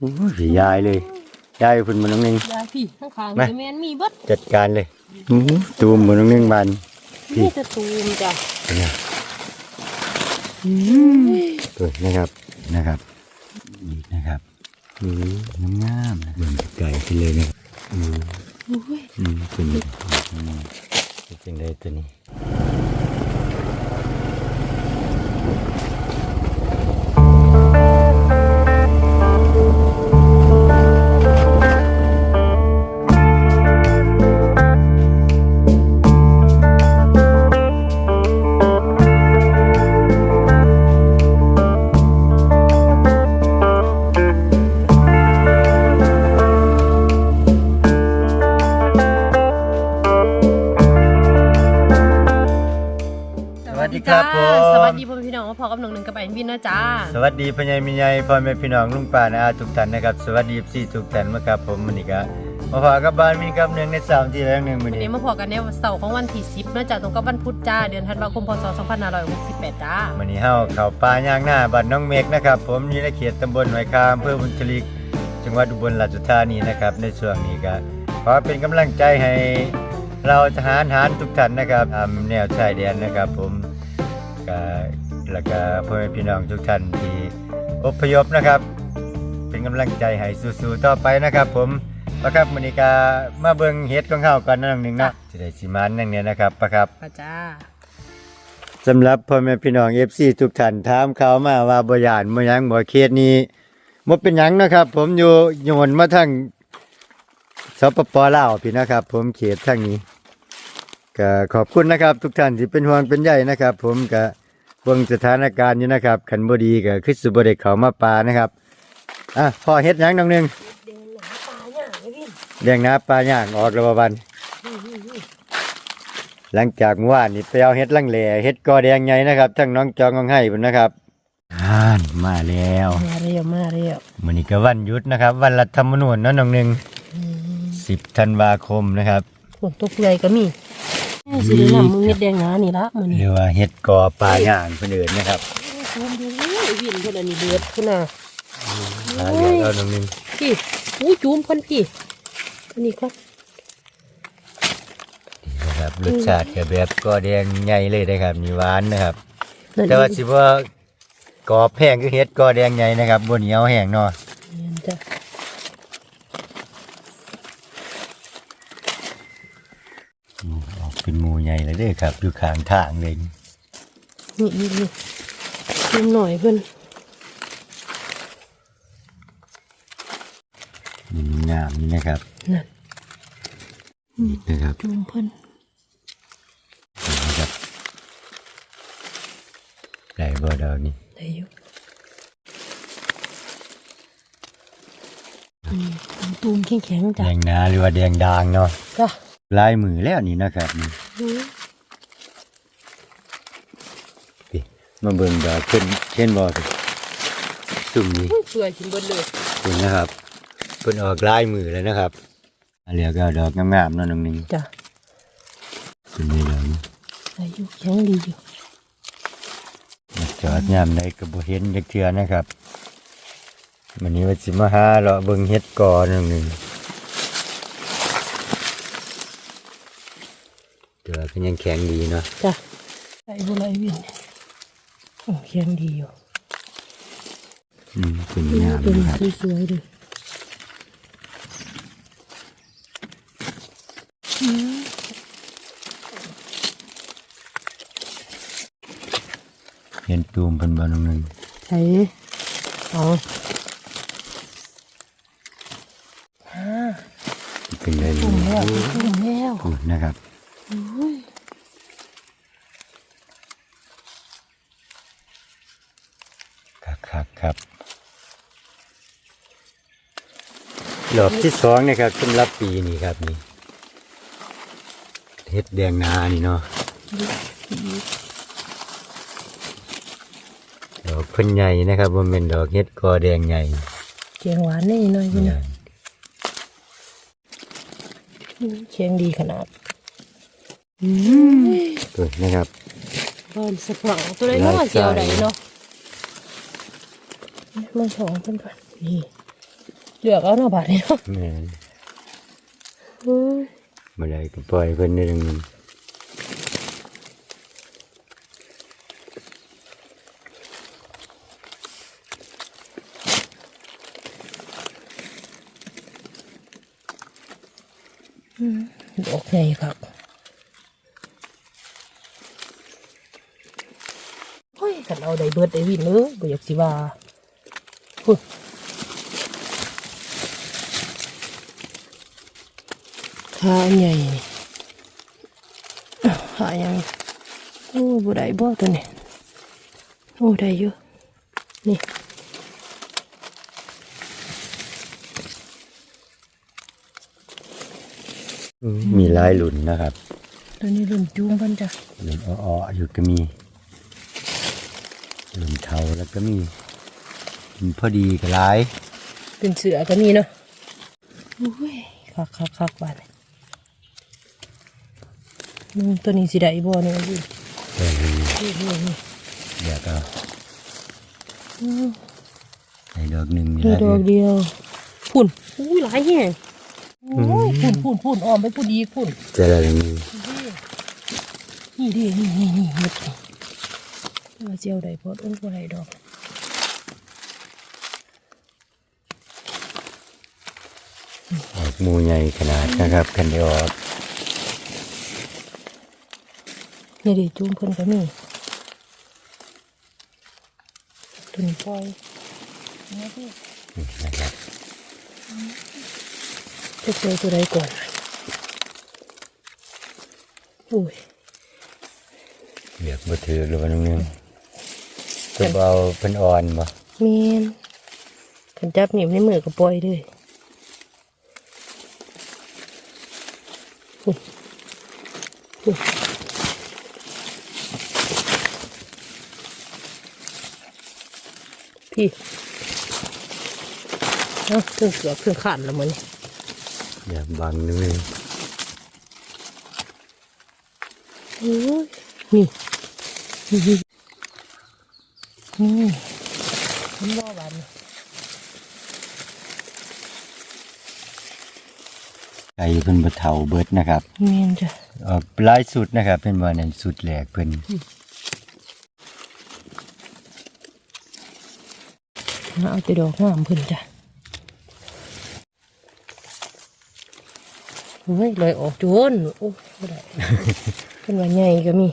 โอ้ยยายเลยยายคุณมันน้องนึง ยาพี่ข้างขางมาๆแมนมีเบิดจัดการเลยโอ้โหตูมมันน้องนึงบาน พี่นี่จะตูมจ้ะเนี่ยตัวนะครับนะครับนี่นะครับอือน้ำงามๆนะเบิ่งไก่ขึ้นเลยนะครับอือโอ้ยอืมตัวนี้อืมเป็นจังไดตัวนี้ ครับผม สวัสดีพ่อแม่พี่น้องมาพอกับหนึ่งหนึ่งกับไอ้วินนะจ้า สวัสดีพ่อใหญ่แม่ใหญ่พ่อแม่พี่น้องลุงป้านะอาทุกท่านนะครับ สวัสดีพี่ทุกท่านมาครับผมมื้อนี้ก็มาพากับบ้านมีกับหนึ่งในสามที่แรงหนึ่งมื้อวันนี้นี้มาพอกันในวันเสาร์ของวันที่10เนื่องจากตรงกับวันพุธจ้า เดือนธันวาคมพศ2568จ้ามื้อนี้เฮาเข้าป่าย่างหน้าบ้านน้องเมฆนะครับ ผมอยู่ในเขตตำบลหอยคามอำเภอบุญชลิก จังหวัดอุบลราชธานีนะครับในช่วงนี้ก็ขอเป็นกำลังใจให้เราทหารหารทุกท่านนะครับตามแนวชายแดนนะครับผม ก็แล้วก็พ่อแม่พี่น้องทุกท่านที่อพยพนะครับ เป็นกำลังใจให้สู้ๆต่อไปนะครับ ผมประครับมื้อนี้ก็มาเบิ่งเฮ็ดของเฮากันนั่นหนึงเนาะสิได้สิมันนั่นเนี่ยนะครับประครับป้าจ้าสำหรับพ่อแม่พี่น้อง FC ทุกท่านถามข่าวมาว่าบ่ย่านบ่หยังบ่เขตนี้บ่เป็นหยังนะครับ ผมอยู่โยนมาทางสปปลาวพี่นะครับ ผมเขตทางนี้ ก็ขอบคุณนะครับ ทุกท่านที่เป็นห่วงเป็นใยนะครับ ผมก็เบิ่งสถานการณ์อยู่นะครับคันบ่ดีก็คือสิบ่ได้เข้ามาปานะครับอะพ่อเฮ็ดหยังน้องหนึงเดินหนาปลาเนี่ยไอ้วินเลี้ยงน้าปลาย่างออกแล้วบ่บันหลังจากเมื่อวานนี้ไปเอาเฮ็ดลังแหล่เฮ็ดกอแดงใหญ่นะครับทั้งน้องจองน้องให้พุ่นนะครับอ่านมาแล้วมาเรียวมาเรียวมื้อนี้ก็วันหยุดนะครับ วันรัฐธรรมนูญเนาะน้องหนึง10ธันวาคมนะครับพวกตัวเปื่อยก็มี สิได้นำมือเม็ดแดงหนานี่ละมื้อนี้เรียกว่าเฮ็ดกอปลาย่างเพิ่นเอิ้นนะครับซูมดูไอ้วินเพิ่นอันนี้เดือดพุ่นน่ะหาเลี้ยงเอาน้องหนึงพี่อู้จูมเพิ่นพี่อันนี้ก็นะครับรสชาติก็แบบกอแดงใหญ่เลยนะครับมีหวานนะครับ นั่นแต่ว่าสิว่ากรอบแห้งคือเฮ็ดกอแดงใหญ่นะครับบ่เหนียวแห้งเนาะนี่จ้ะ อื มออกเป็นหมูใหญ่เลยเด้อครับ อยู่ข้างทางเลยนี่นี่นี่จูมหน่อยเพิ่นนี่งามนี่นะครับนั่นนี่นะครับจูมเพิ่นนี่นะครับได้บ่ดอกนี่ได้อยู่อืมตูมแข็งๆแดจ้ะงนาหรือว่าแดงด่างเนาะจ้ะ ลายมือแล้วนี่นะครับนี่อืมพี่มาเบิ่งดอกขึ้นเช่นบ่สิสุ่มนี่เปื่อยกินเบิดเลยเห็นนะครับเพิ่นออกลายมือแล้วนะครับอันเหลือก็ดอกงามๆเนาะน้องหนึงจ้ะเป็นนี่ดอกนี่ได้อยู่แข็งดีอยู่มาจอดยามใดก็บ่เห็นจักเทื่อนะครับวันนี้ว่าสิมาหาเลาะเบิ่งเฮ็ดกอน้องหนึงเดี๋ยว ก็ยังแข็งดีเนาะจ้ะได้บุไรวินโอ้แข็งดีอยู่อืมเป็นงามเป็นนะครับสวยๆเลยเห็นตูมเพิ่นบ่น้องหนึงใช้เอาเป็นได้เลตุ่มแล้วยตุ่มแล้วพูดนะครับ โอ้ย ครับครับครับ รอบที่สองนะครับสำหรับปีนี้ครับนี่เฮ็ดแดงนานี่เนาะดอกเพิ่นใหญ่นะครับว่าเป็นดอกเฮ็ดกอแดงใหญ่เขียงหวานนี่หน่อยพี่นะเขียงดีขนาดอืมตัวนะครับบ้านสะพรังตัวไหนเนาะเสียวใดเนาะมาสองเพิ่นก่อนนี่ เลือกเอาเนาะบาดนี้เนาะแม่นอืมบ่ได้ก็ปล่อยเพิ่นได้นึงดอกใหญ่ครับเฮ้ยขันเอาได้เบิดได้วินเอ้ยบ่อยากสิว่าพุ่น ขาอันใหญ่นี่อ้าวขายังโอ้บ่ได้บ่ตัวนี้โอ้ได้อยู่นี่มีหลายหลุนนะครับ ตัวนี้รุ่นจูงเพิ่นจ้ะหลุนอ้อๆอยู่ก็มี หลุนเทาแล้วก็มีกินพอดีก็หลาย เป็นเสือก็มีเนาะโอ้ยคักคักคักบาดนี้มึง ตัวนี้สิได้บ่เนี่ยพี่เออนี่นี่นี่เดี๋ยวก็อือใส่ดอกหนึ่งนี่เดีแหยวละดอกเดียวพุ่นอุ้ยหลายแห่งโอ้ยพุ่นพุ่นพุ่นอ้อมไปพุ่นอีกพุ่นเจอแล้วหนึ่งนี่ดินี่นี่นี่เม็ดนี่ว่าเจียวได้พอดอุ้ยบ่ได้ดอกออกหมูใหญ่ขนาดนะครับกันเดียวออก นี่ดิจูงเพิ่นก็มีตุนปล่อยนี่พี่นี่นะครับจะเจอตัวใดก่อนโอ้ยเบียกบ่ถือหรือว่าน้องนึงจะเอาเป็นอ่อนบ่เมนขันจับหนีบในมือก็ปล่อยเลยอุ๊ยอุ๊ย พี่เอ้าเครื่องเกือบเครื่องขาดแล้วมันอย่าบังนึงโอ้ยนี่นี่นี่นี่มันว่าหวานไก่เพิ่นบ่เฒ่าเบิดนะครับเมนจ้ะออกหลายสุดนะครับ เป็นว่านั่นสุดแหลกเพิ่น เอาแต่ดอกงามเพิ่นจ้ะเฮ้ยลอยออกโจนโอ้บ่ได้เป็นว่าใหญ่ก็มี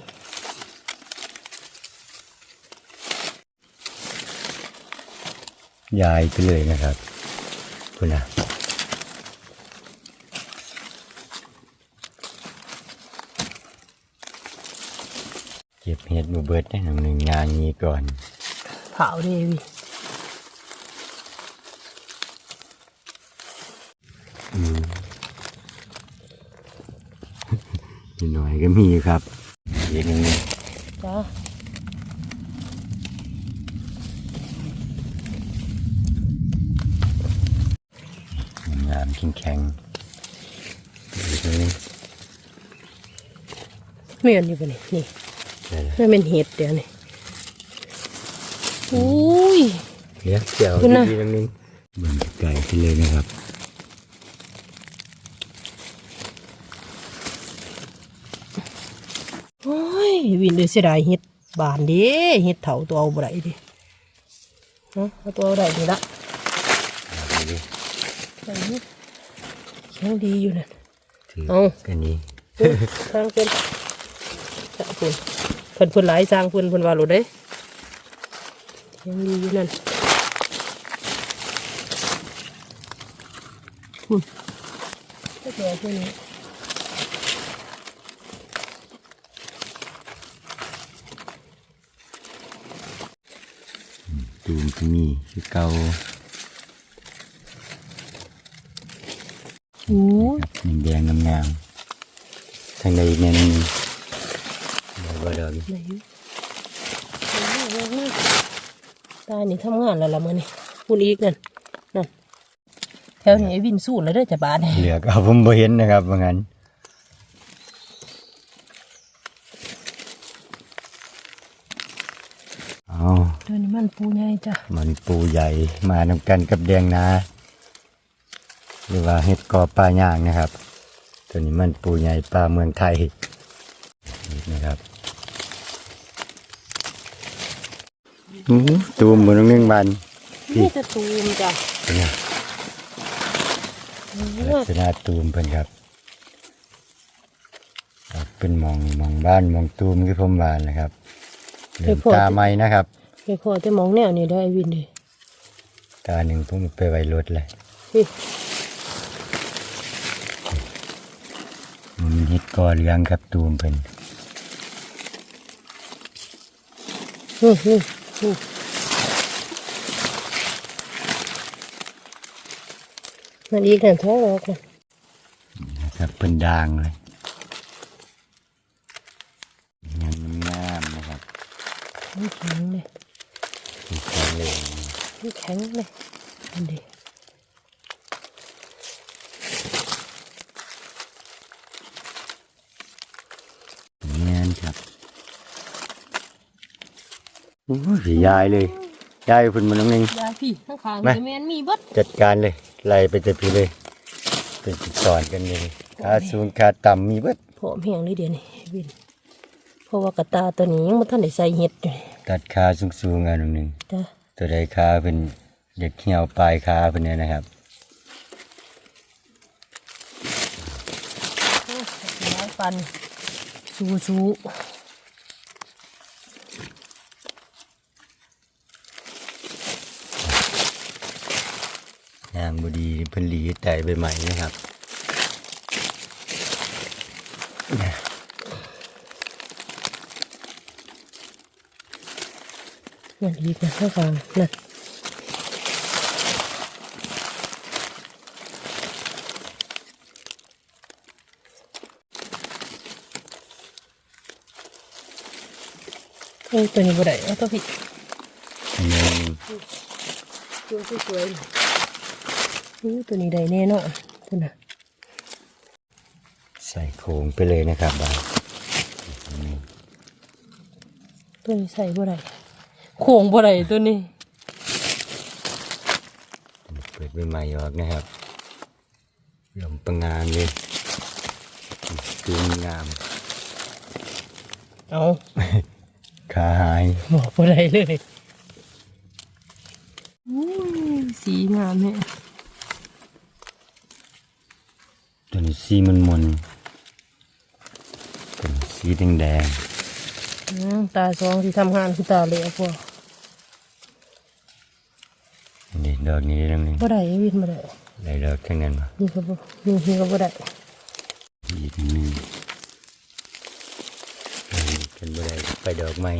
ยายไปเลยนะครับคุณนะเก็บเห็ดหมูเบิดได้หนึ่งหนึ่งงานนี้ก่อนเผาเดวิ อืม นิด หน่อยก็มีครับอีกหนึ่งจ้างามแข็งแข็งๆอีกหนึ่งเมียนอยู่ปะนี่นี่ได้แล้วนั่นเป็นเห็ดเดี๋ยวนี่อุ้ยเดี๋ยวเจียวคุณน่ะดีๆนิดนึงเบิ่งไก่ไปเลยนะครับ โอ้ย วินเดือเสียดายเห็ดบานเด้เห็ดเถาตัวเอาบ่ได้เดิฮะเอาตัวเอาได้นี่ละเอาไปดิได้อยู่แข็งดีอยู่นั่นถือเอากันนี้อุ๊ยทางเพิ่นจะเพิ่นเพิ่นเพิ่นหลายสร้างเพิ่นเพิ่นว่าโลดเด้ยังดีอยู่นั่นอืมก็เจอเพิ่นนี้ ตูมก็มีคือเก่าโอ้ยครับแดงๆงามๆทางในอีกแนวหนึงเดี๋ยวบ่เดินไหนอยู่ตายนี่ทำงานแล้วล่ะมื้อนี้พูดอีกนั่นนั่นแถวนี้ไอ้วินสู้แล้วเด้อจะบาดนี่เหลือกเอาผมบ่เห็นนะครับว่างั้นเอา เดี๋ยวนี้ มันปูใหญ่จ้ะมันปูใหญ่มานำกันกับแดงนาหรือว่าเห็ดกอปลาย่างนะครับ ตัวนี้มันปูใหญ่ปลาเมืองไทยนี่นะครับอู้หูตูมบนน้องนึ่งบันนี่จะตูมจ้ะเนี่ยลักษณะตูมเป็นครับครับเป็นหมองหมองบ้านหมองตูมคือผมบานนะครับเหลือมตาไม้นะครับ ไปพอแต่มองแนวนี่ได้ไอ้วินเลยตาหนึ่งผมไปไว้รถเลยพี่มันเห็ดกอเหลืองครับตูมเป็นนี่นี่นี่มันอีกนั่นท้องออกนะนะครับเป็นด่างเลยงามงามๆนะครับนี่แข็งเลยสี แข็งเลยนี่แข็งเลยอันเดีงานครับโอ้ยยายเลยยายคุณมันน้องนึงยาพี่ข้างขางมานี่แมนมีเบิดจัดการเลยไล่ไปแต่พี่เลยเป็นจุดสอนกันเลยขาสูงขาต่ำมีเบิดผอมแห้งเลยเดี๋ยวนี้วินเพราะว่ากระตาตัวนี้ยังไม่ทันได้ใส่เห็ดอยู่เลย ตัดขาสูงสูงๆอันหนึ่งจ้ะตัวใดขาเป็นเด็กเหี่ยวปลายขาเป็นเนี่ยนะครับไม้ฟันชูชูยางบดีเพิ่นหลีแต่ใบใหม่นะครับ นั่นอีกนะข้างขางนั่นเอ้ยตัวนี้บ่ได้เอาตัวพี่อันนี้ดูสวยๆอู้ตัวนี้ได้แน่นอนตัวน่ะใส่โครงไปเลยนะครับบายตัวนี้ใส่บ่ได้ โค้งบ่ได้ตัวนี้ เปิดใบใหม่ออกนะครับลมประงานเลยคืองาม เอาขาหายบอกบ่ได้เลยอู้ยสีงามเนี่ยตัวนี้สีมันมนๆเป็นสีแดงแดงอืมตาสองที่ทำงานคือตาเหลวพวก ๆอันนี้ ดอกนี้ตรงนี้บ่ได้วินบ่ได้ได้ดอกทั้งนั้นมานี่ก็บ่นี่นี่ก็บ่ได้อีกหนึ่งอันนี้กันบ่ได้ไปดอกไม้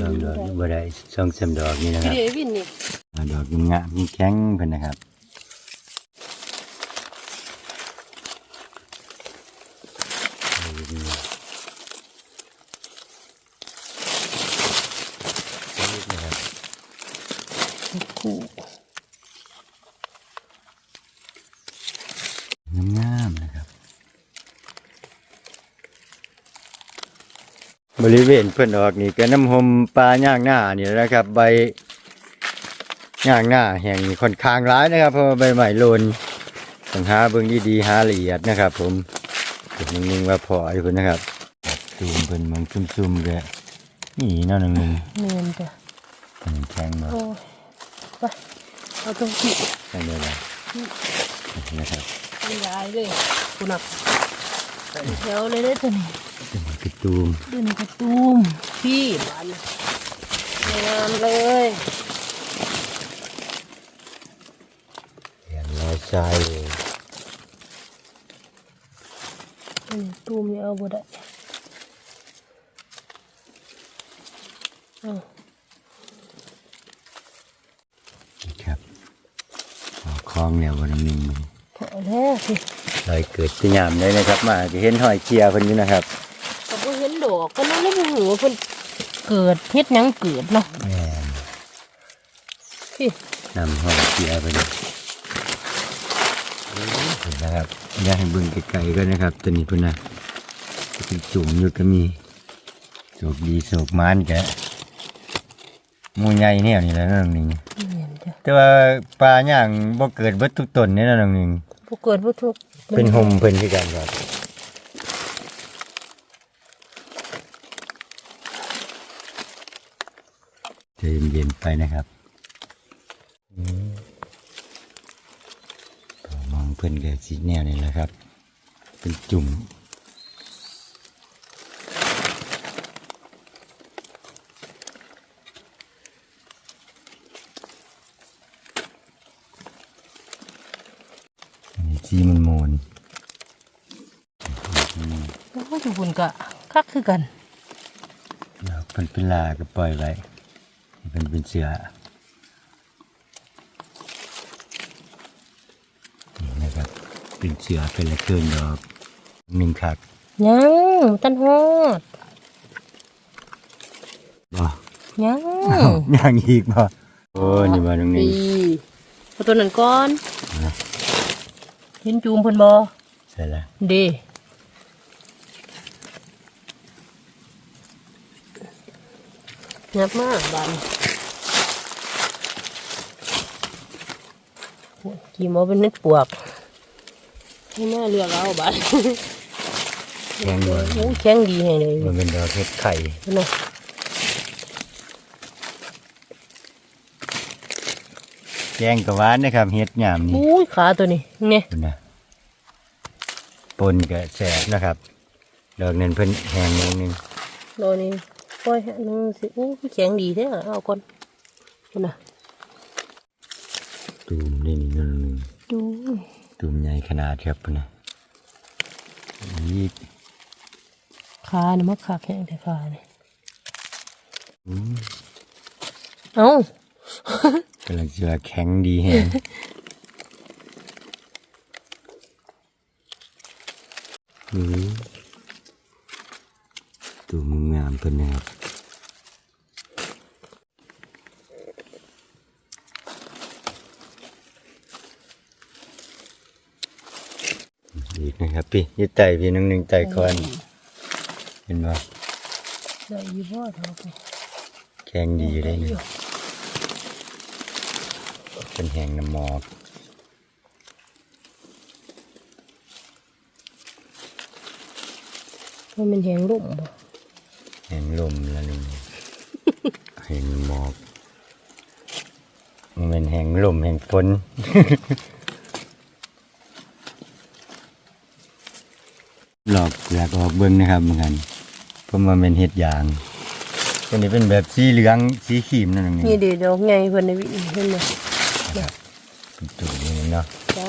ดอกดอกนี้บ่ได้สองสามดอกนี่นะคพี่รับเดวินนี่อ่าดอกงามๆแข็งเพิ่นนะครับนี่นะครับ คู่ งามๆนะครับ บ ริเวณเพื่อนออกนี่ก็น้ำหมปลาย่างหน้านี่นะครับ ใบย่างหน้าแห่งนี้ค่อนข้างร้ายนะครับ เพราะว่าใบใหม่โลนต้องหาเบิ่งดีๆหาละเอียดนะครับ ผมเป็นนึงๆว่าพออยู่พุ่นนะครับซูมเพิ่นมองซุ่มๆเลยนี่เนั่นนึงแม่นจ้ะอันนี้แข็งมาโอ้ยไปเอาตรงที่แข็งเลยนะนะครับบรรยายเลยคุณนักแถวเลยเด้อตัวนี้เป็น กระตูมเดินกระตุ้มพี่บานงามเลยเห็นลอยทรายเลยอันนี้ตุ้มนี่เอาบ่ได้เอานะครับเอาคล้องเนี่ยวันนึงพอแล้วสิลอยเกิดสยามเลยนะครับ มาจะเห็นหอยเจียเพิ่นอยู่นะครับ ก็บ่เห็นดอกก็นั่นไม่รู้หัวเพิ่นเกิดเฮ็ดหยังเกิดเนาะแม่นพี่นำหอยเจียไปเลยเห็นนะครับอยากให้เบิ่งไกลๆก็นะครับตัวนี้พุ่นนะเป็นจุ่มอยู่ก็มีโศกดีโศกมานแกหมูใหญ่เนี่ยนี่แหละน้องหนึ่งเห็นจ้ะแต่ว่าปลาย่างบ่เกิดเบิดทุกต้นเนี่ยนะน้องหนึ่งผู้เกิดผู้ทุกข์เป็นห่มเพิ่นคือกันครับ ใจเย็นๆไปนะครับอืมก็มองเพิ่นก็สีแนวนี่แหละครับ เป็นจุ่มอันนี้สีมันโมนโอ้ยคุณกะคักคือกัน เดี๋ยวเป็นเป็นลาก็ปล่อยไว้ให้ เป็นเป็นเสือนี่นะครับ เป็นเสือเป็นละเคินดอกหนึ่งขักยังตันฮอดบ่ยังย่างอีกบ่โอ้นี่มาตรงนี้ปีเอาตัวนั้นก่อนนะเห็นจูมเพิ่นบ่ใช่ละเด้งับมากบาน โอ้ยกี่หมอเป็นเม็ดปวกให้แม่เลือกเอาบานแข็งบ่โอ้ยแข็งดีให้เลยมันเป็นดอกเห็ดไข่นะแกงกะหวานนะครับเห็ดหยามนี่อุ้ยขาตัวนี้เนี่ยคุณนะปนกะแสบนะครับ ดอกนั้นเพิ่นแห้งนิดนึงรอนี่ปล่อยให้นึงสิอู้ยแข็งดีแท้อะเอาก่อนคุณน่ะ ตูมนี่นี่นึงดูตูมใหญ่ขนาดครับพุ่นนะอีกขาเนี่ยมักขาแข็งแต่ขาเนี่ยอืมเอ้ากำลังจะว่าแข็งดีแฮงอืมตูมงามเพิ่นนะครับ นะครับพี่อยึดไตพี่น้องหนึ่งไตคอนเห็นบ่ได้อยี่บ่เท่าไปแข็งดีอยู่ได้นี่เป็นแหงน้ำหมอกมันเป็นแหงลุ่มบ่แหงลมแล้วนี่ แหงหมอกมันเป็นแหงลมแหงฝน หลอกอยากออกเบิ้งนะครับเหมือนกันเพราะมันเป็นเห็ดยางตัวนี้เป็นแบบสีเหลืองสีครีมนั่นเองนี่เดี๋ยวดอกใหญ่เพิ่นได้วิเห็นบ่เป็นตัวนี้เนาะจ้า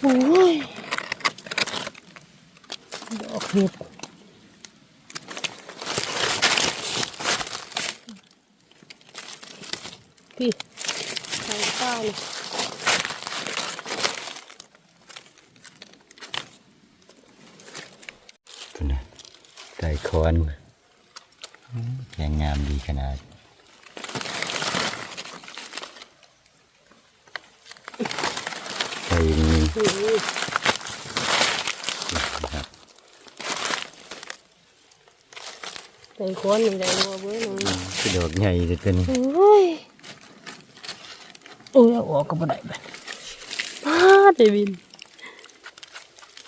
โอ้ยดอกเห็ดพี่ใส่ข้าวนี่ ตัวนี้ ไก่คอนแข็งงามดีขนาดไปนี่นี่ครับใส่ค้อนนี่ได้บ่เบื้อหนึ่งกระโดดใหญ่เลยตัวนี้โอ้ยโอ้ยออกก็บ่ได้บัดพาดเดวิน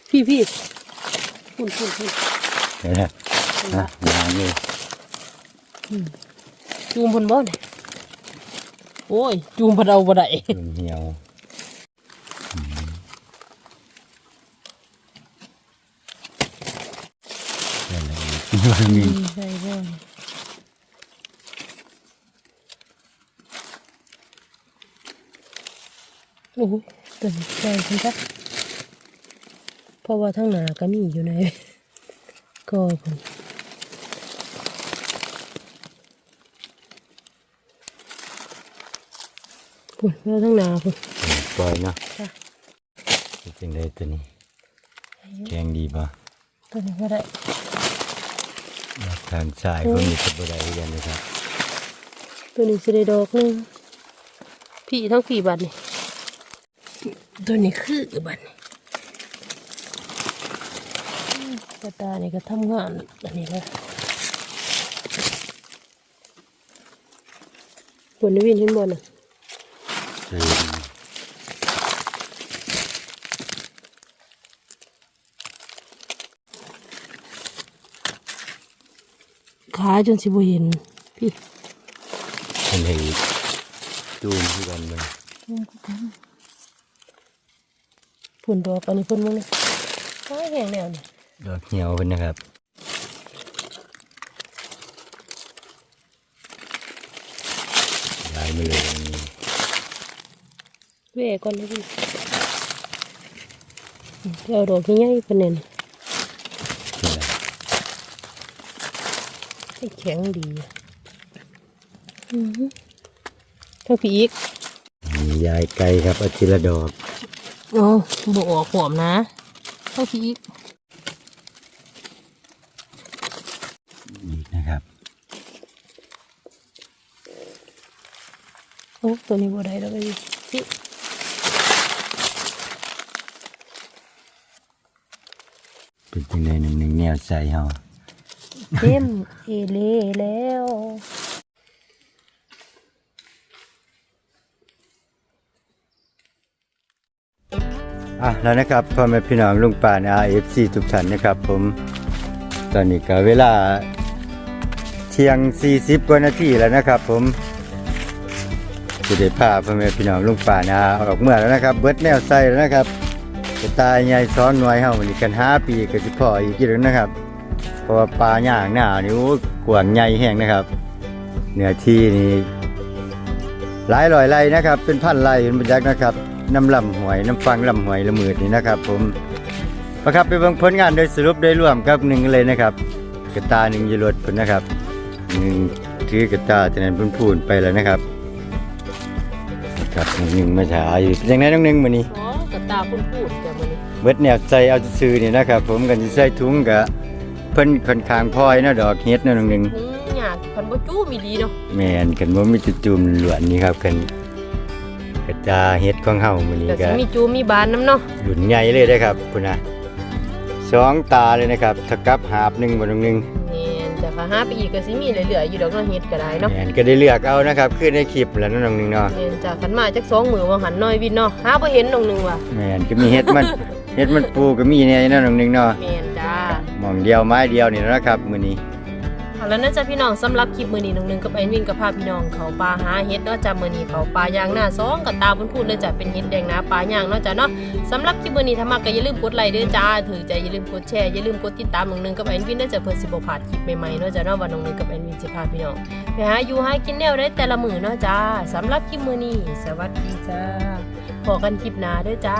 พี่พี่พุ่นพุ่นพุ่น นไหมนะยางเลยจูมพุ่นบ่เนี่ยโอ้ย จูมพะเดาบ่ได้ตุ่มเหี่ยวอืมเดี๋ยวเราอีกวันนี้ใช่บ่โอ้ยตัวนี้ใช่คุณจ๊ะเพราะว่าทั้งหนาก็มีอยู่ในก็พุ่น พุ่นแล้วทั้งหนาพุ่นปล่อยเนาะจ้ะเป็นจังไดตัวนี้แกงดีป่ะตัวนี้ก็ได้ทางสายก็มีกระบไดคือกันนะครับตัวนี้สิได้ดอกหนึงพี่ทั้งพี่บัดนี่ตัวนี้คือบัดนี้อืมกระตายนี่ก็ทำงานอันนี้เลยบนนี้วินเห็นบนอะ ขาจนสิบ่เห็นพี่เป็นให้จูมที่กันเลยผุ่นดอกอันนี้เพิ่นมึงนี่ขาแห้งแล้วนี่ดอกเหี่ยวเป็นนะครับลายมาเลย เว่ก่อนเลยพี่เดี๋ยวเอาดอกใหญ่ๆเพิ่นเนี่ยนี่แหละให้แข็งดีอือฮึทั้งพี่อีกมียายไก่ครับเอาทีละดอกอ๋อบ่ออกหอมนะทั้งพี่อีกอีกนะครับโอ้ตัวนี้บ่ได้แล้วพี่พี่ เป็นยังไงหนึ่งหนึ่งแนวใส่เฮาเต็มเอเล่แล้วอะแล้วนะครับพ่อแม่พี่น้องลุงป่าน RFC ทุกท่านนะครับ ผมตอนนี้ก็เวลาเที่ยง 40 กว่านาทีแล้วนะครับ ผมจะได้พาพ่อแม่พี่น้องลุงป่านอาออกเมื่อแล้วนะครับ เบิดแนวใส่แล้วนะครับ กระตายใหญ่ซ้อนหน่วยเฮานี่กัน5ปีก็สิพออีกทีนึงนะครับเพราะว่าปลาย่างหน้านี่โอ้กวางใหญ่แห้งนะครับเนื้อที่นี่หลายร้อยไร่นะครับ เป็นพันไร่เป็นประจักษ์นะครับน้ำลำหวยน้ำฟังลำหวยละมืดนี่นะครับ ผมประครับไปเบิ่งผลงานโดยสรุปโดยรวมครับหนึ่งเลยนะครับ กระตาหนึ่งยีรถพุ่นนะครับหนึ่งถือกระตาแต่นั้นพุ่นพูนไปแล้วนะครับ ครับหนึ่งหนึ่งมาฉายอยู่อย่างนั้นน้องหนึ่งมือนี้อ๋อกระ ตาพุ่นพูดจ้ะมื้อนี้เบิดแนวใจเอาซื่อๆนี่นะครับผมกันสิใส่ถุงกะเพิ่นค่อนข้างพลอยเนาะดอกเฮ็ดเนาะน้องหนึ่งอืมหยาดคันบ่จู้มีดีเนาะแม่นกันบ่มีจุดจุ่มหลวนนี่ครับกันกระจาเฮ็ดของเฮามื้อนี้แต่ก็สิมีจูมีบานน้ำเนาะหลุนใหญ่เลยนะครับคุณนะสองตาเลยนะครับถ้ากับหาบหนึ่งบนหนึ่งนี่ จะพาหาไปอีกก็สิมีเหลือๆอยู่ดอกเนาะเฮ็ดก็ได้เนาะแหนก็ได้เลือกเอานะครับขึ้นในคลิปแล้วนั่นน้องหนึ่งเนาะเห็นจากขันมาจากสองมือว่าหันน้อยวินเนาะหาบ่เห็นน้องหนึงว่ะแม่นก็มีเฮ็ดมัน เฮ็ดมันปูก็มีเนี่ยนั่นน้องหนึ่งเนาะแม่นจ้า หมองเดียวไม้เดียวนี่นะครับมื้อนี้เอา แล้วนะจ๊ะพี่น้องสำหรับคลิปมือนี้น้องหนึงกับไอวินกับพาพี่น้องเขาปลาหาเฮ็ดเนาะจ้ะมือนี้เขาปลายางหน้าสองกับตาพูดเลยจ้ะเป็นเฮ็ดแดงน้าปลายางเนาะจ้ะเนาะสำหรับคลิปมือนี้ถ้ามักก็อย่าลืมกดไลค์ด้อจ้าถือใจอย่าลืมกดแชร์อย่าลืมกดติดตามน้องหนึงกับไอวินเด้อจ้ะเพื่อสิบ่พลาดคลิปใหม่ๆเนาะจ้ะเนาะว่าน้องหนึงกับไอ้วินสิพาพี่น้องไปหาอยู่หากินแนวได้แต่ละมือเนาะจ้าสำหรับคลิปมือนี้สวัสดีจ้าพบกันคลิปหน้าด้อจ้า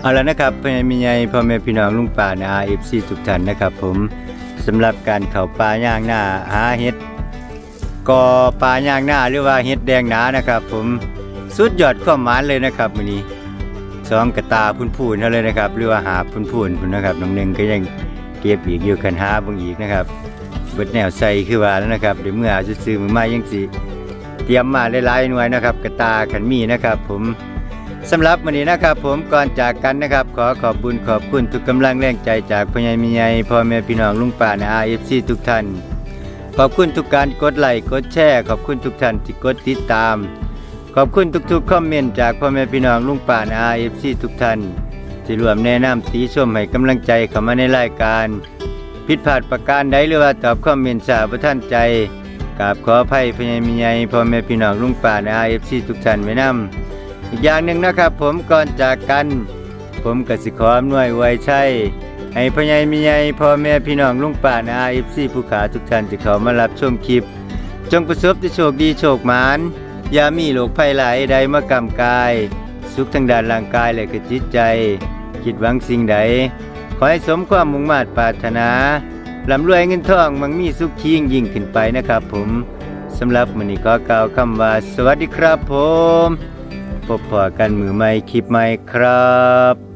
เอาแล้วนะครับพ่อแม่มีใหญ่พ่อแม่พี่น้องลุงป่านะ FC ทุกท่านนะครับผม สำหรับการเข้าป่าย่างหน้าหาเฮ็ดกอป่าย่างหน้าหรือว่าเฮ็ดแดงหนานะครับ ผมสุดยอดความหมานเลยนะครับมื้อนี้สองกระตาพุ่นพูนเท่าเลยนะครับหรือว่าหาพุ่นพูนพุ่นนะครับน้องหนึ่งก็ยังเก็บอีกอยู่กันหาบางอีกนะครับเบิดแนวใส่คือว่าแล้วนะครับเดี๋ยวเมื่อจะซื้อมือใหม่ยังสิเตรียมมาหลายๆหน่วยนะครับ กระตาขันมีนะครับ ผม สำหรับวันนี้นะครับ ผมก่อนจากกันนะครับ ขอขอบบุญขอบคุณทุกกำลังแรงใจจากพ่อใหญ่มีใหญ่พ่อแม่พี่น้องลุงป่าในอาเอฟซีทุกท่าน ขอบคุณทุกการกดไลค์กดแชร์ขอบคุณทุกท่านที่กดติดตาม ขอบคุณทุกๆคอมเมนต์จากพ่อแม่พี่น้องลุงป่านอาเอฟซีทุกท่านที่รวมแนะนำตีชมให้กำลังใจเข้ามาในรายการ ผิดพลาดประการใดหรือว่าตอบคอมเมนต์สาประท่านใจกราบขออภัยพญามิยัยพ่อแม่พี่น้องลุงป่านอาเอฟซีทุกท่านไว้นำ อีกอย่างหนึ่งนะครับ ผมก่อนจากกัน ผมกสิขออำนวยไว้ใช่ให้พญามิยัยพ่อแม่พี่น้องลุงป่านอาเอฟซีผู้ขาทุกท่านที่เขามารับชมคลิป จงประสบแต่โชคดีโชคหมานอย่ามีโรคภัยหลายใดมากำกาย สุขทางด้านร่างกายและก็จิตใจ คิดหวังสิ่งใด ขอให้สมความมุ่งมา่ปรารถนาลำรวยเงินทองมั่งมีสุขยิ่งยิ่งขึ้นไปนะครับผมสำหรับมือนี้ขอกล่าวคำว่า สวัสดีครับผม พบพอกันมือใหม่คลิปใหม่ครับ